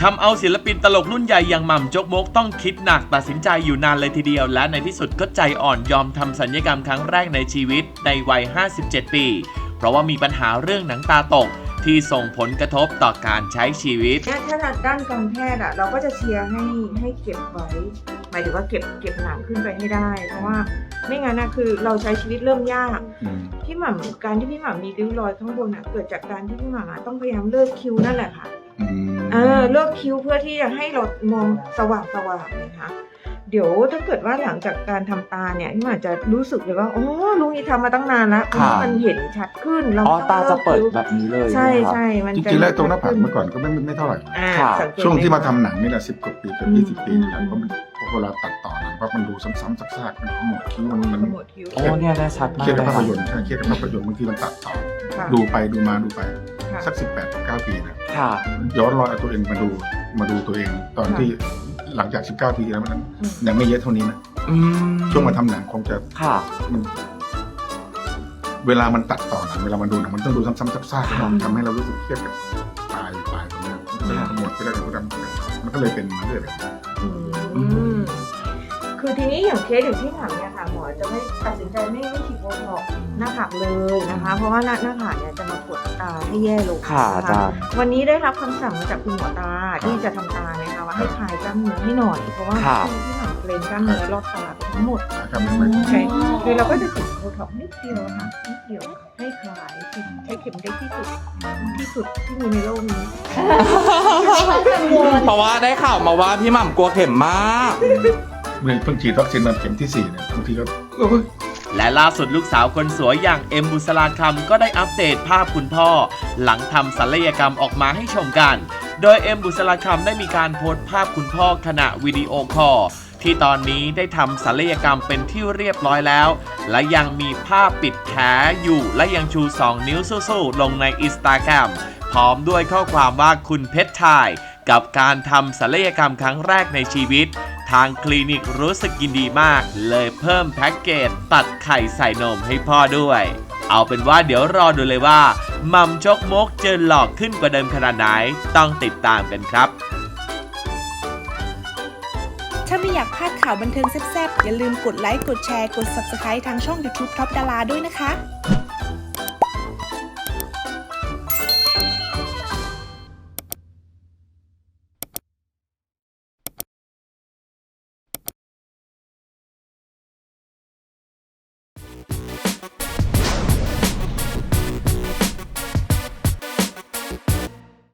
ทำเอาศิลปินตลกรุ่นใหญ่อย่างหม่ำจกมกต้องคิดหนักตัดสินใจอยู่นานเลยทีเดียว และในที่สุดก็ใจอ่อนยอมทำสัญญกรรมครั้งแรกในชีวิตในวัย 57 ปี เพราะว่ามีปัญหาเรื่องหนังตาตกที่ส่งผลกระทบต่อการใช้ชีวิต ถ้าด้านการแพทย์อะเราก็จะเชียร์ให้ให้เก็บไว้ มายถึงว่าเก็บเก็บหนังขึ้นไปให้ได้ เพราะว่าไม่งั้นนะคือเราใช้ชีวิตเริ่มยากอืมพี่หม่ำการที่พี่หม่ำมีริ้วรอยข้างบนอะเกิดจากการที่พี่หม่ำอะต้องพยายามเลิกคิ้วนั่นแหละค่ะอืมเออเลิกคิ้วเพื่อที่จะให้เรามองสว่างสว่างนะคะเดี๋ยวถ้าเกิดว่าหลังจากการทำตาเนี่ยพี่หม่ำจะรู้สึกเลยว่าอ๋อลุงนี่ทำมาตั้งนานแล้วค่ะมันเห็นชัดขึ้นเราอ๋อต้องตาจะเปิดลิกคิ้วแบบนี้เลย ใช่ไหมครับใช่มันจจะริงๆแล้วตรงหน้าผากเมื่อก่อนก็ไม่ไม่เท่าไหร่อ่าค่ะสังเกตช่วงที่มาได้ทำหนังนี่แหละสิบกว่าปีเกือบอืมยี่สิบปีอืมแล้วเพราะมัน เพราะเวลาตัดต่อหนังเพราะมันดูซ้ำๆซากๆมันขมวดคิ้วมันมันขมวดคิ้ว โอ้เนี่ยได้ชัดเคมากรียดเลกับยภาพค่ะยนตร์ใช่เครียดกับภาพยนตร์บางทีมันตัดต่อ ค่ะดูไปดูมาดูไปค่ะ สักสิบแปดเก้าปีนะค่ะ ย้อนรอยเอาตัวเองมาดูมาดูตัวเอง ตอนค่ะที่หลังจากสิบเก้าปีแล้วมันอืม ยังไม่เยอะเท่านี้นะอืมช่วงมาทำหนังคงจะค่ะ มันเวลามันตัดต่อหนังเวลามันดูหนังมันต้องดูซ้ำๆซากๆค่ะทำให้เรารู้สึกเครียดกับตายตายตรงนี้หมดไปแล้วก็ดำมันก็เลยเป็นมาเรื่อยแบบนี้อืม คือทีนี้อย่างเคสอย่างที่ถามเนี่ยค่ะหมอจะไม่ตัดสินใจไม่ไม่ฉีดโบท็อกซ์หน้าผากเลยนะคะ เพราะว่าหน้าหน้าผากเนี่ยจะมากดตาให้แย่ลงค่ะนอาจารย์ วันนี้ได้รับคำสั่งมาจากคุณหมอตาที่จะทำตาเนี่ยค่ะว่าให้คลายกล้ามเนื้อให้หน่อย เพราะว่าค่ะที่หลังเกรงกล้ามเนื้อรอบตาไปทั้งหมดนะครับมันไม่ใช่คือเราก็จะฉีดโบท็อกซ์นิดเดียวค่ะนิดเดียวให้คลายใช้เข็มได้ที่สุดที่สุดที่มีในโลกนี้ เพราะว่าได้ข่าวมาว่าพี่หม่ำกลัวเข็มมาก เพิ่งฉีดวัคซีนมาเข็มที่สี่เนี่ยบางทีก็และล่าสุดลูกสาวคนสวยอย่างเอ็มบุษราคำก็ได้อัปเดตภาพคุณพ่อ หลังทำศัลยกรรมออกมาให้ชมกัน โดยเอ็มบุษราคำได้มีการโพสต์ภาพคุณพ่อขณะวิดีโอคอลที่ตอนนี้ได้ทำศัลยกรรมเป็นที่เรียบร้อยแล้ว และยังมีภาพปิดแผลอยู่ และยังชู 2 นิ้วสู้ๆลงในอินสตาแกรมพร้อมด้วยข้อความว่าคุณเพชรชาย กับการทำศัลยกรรมครั้งแรกในชีวิต ทางคลินิกรู้สึกยินดีมาก เลยเพิ่มแพ็กเกจตัดไข่ใส่นมให้พ่อด้วย เอาเป็นว่าเดี๋ยวรอดูเลยว่ามัมจกมกจะหลอกขึ้นกว่าเดิมขนาดไหนต้องติดตามกันครับ ถ้าไม่อยากพลาดข่าวบันเทิงแซ่บๆ อย่าลืมกดไลค์ กดแชร์ กด Subscribe ทางช่อง YouTube Top ดาราด้วยนะคะ